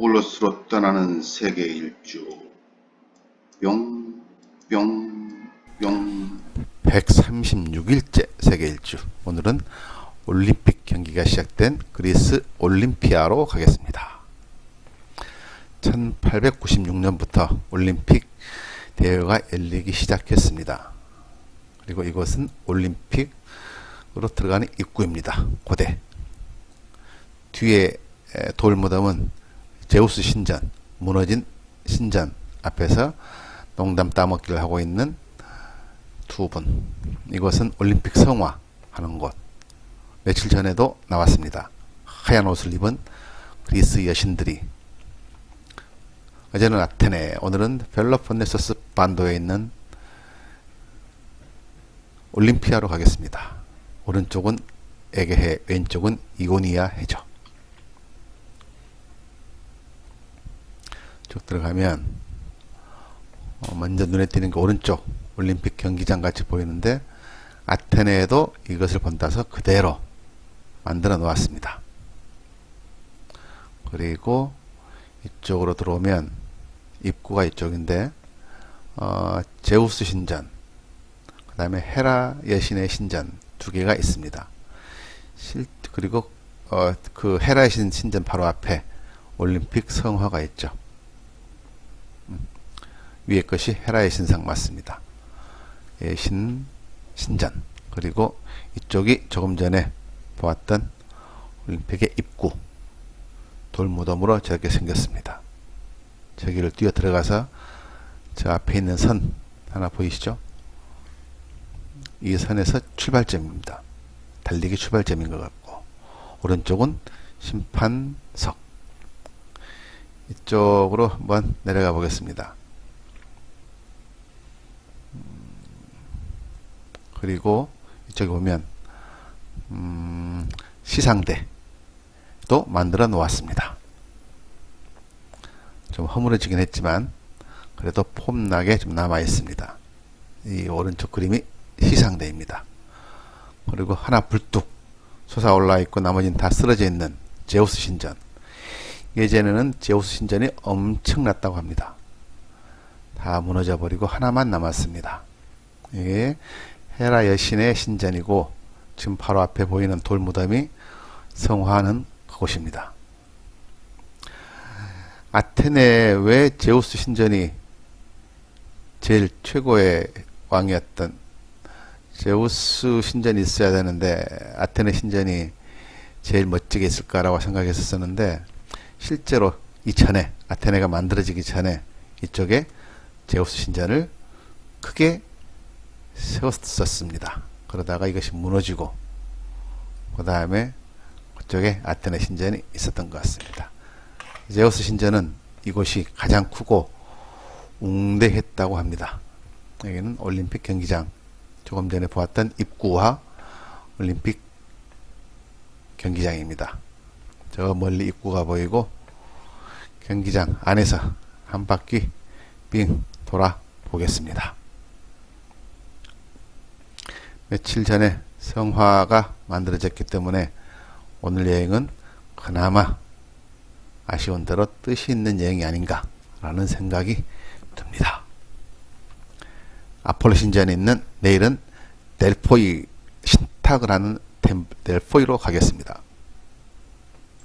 그것으로 떠나는 세계 일주 뿅, 뿅, 뿅 136일째 세계 일주. 오늘은 올림픽 경기가 시작된 그리스 올림피아로 가겠습니다. 1896년부터 올림픽 대회가 열리기 시작했습니다. 그리고 이곳은 올림픽으로 들어가는 입구입니다. 고대. 뒤에 에, 돌무덤은 제우스 신전, 무너진 신전 앞에서 농담 따먹기를 하고 있는 두 분. 이곳은 올림픽 성화 하는 곳. 며칠 전에도 나왔습니다. 하얀 옷을 입은 그리스 여신들이 어제는 아테네, 오늘은 펠로폰네소스 반도에 있는 올림피아로 가겠습니다. 오른쪽은 에게해, 왼쪽은 이고니아 해죠. 쭉 들어가면 어, 먼저 눈에 띄는 게 오른쪽 올림픽 경기장 같이 보이는데 아테네에도 이것을 본다서 그대로 만들어 놓았습니다. 그리고 이쪽으로 들어오면 입구가 이쪽인데 어, 제우스 신전 그 다음에 헤라 여신의 신전 두 개가 있습니다. 실, 그리고 어, 그 헤라 여신 신전 바로 앞에 올림픽 성화가 있죠. 음, 위에 것이 헤라의 신상 맞습니다. 예, 신 신전 그리고 이쪽이 조금 전에 보았던 올림픽의 입구 돌무덤으로 저렇게 생겼습니다. 저기를 뛰어 들어가서 저 앞에 있는 선 하나 보이시죠? 이 선에서 출발점입니다. 달리기 출발점인 것 같고 오른쪽은 심판석 이쪽으로 한번 내려가 보겠습니다. 그리고 이쪽에 보면 음, 시상대도 만들어 놓았습니다. 좀 허물어지긴 했지만 그래도 폼나게 좀 남아 있습니다. 이 오른쪽 그림이 시상대입니다. 그리고 하나 불뚝 솟아 올라 있고 나머지는 다 쓰러져 있는 제우스 신전. 예전에는 제우스 신전이 엄청났다고 합니다. 다 무너져 버리고 하나만 남았습니다. 이게 헤라 여신의 신전이고 지금 바로 앞에 보이는 돌무덤이 성화하는 그곳입니다. 아테네 왜 제우스 신전이 제일 최고의 왕이었던 제우스 신전이 있어야 되는데 아테네 신전이 제일 멋지게 있을까라고 생각했었는데 실제로 이전에 아테네가 만들어지기 전에 이쪽에 제우스 신전을 크게 세웠었습니다. 그러다가 이것이 무너지고 그 다음에 그쪽에 아테네 신전이 있었던 것 같습니다. 제우스 신전은 이곳이 가장 크고 웅대했다고 합니다. 여기는 올림픽 경기장 조금 전에 보았던 입구와 올림픽 경기장입니다. 저 멀리 입구가 보이고 경기장 안에서 한 바퀴 빙 돌아 보겠습니다. 며칠 전에 성화가 만들어졌기 때문에 오늘 여행은 그나마 아쉬운 대로 뜻이 있는 여행이 아닌가 라는 생각이 듭니다. 아폴로 신전에 있는 내일은 델포이 신탁을 하는 델포이로 가겠습니다.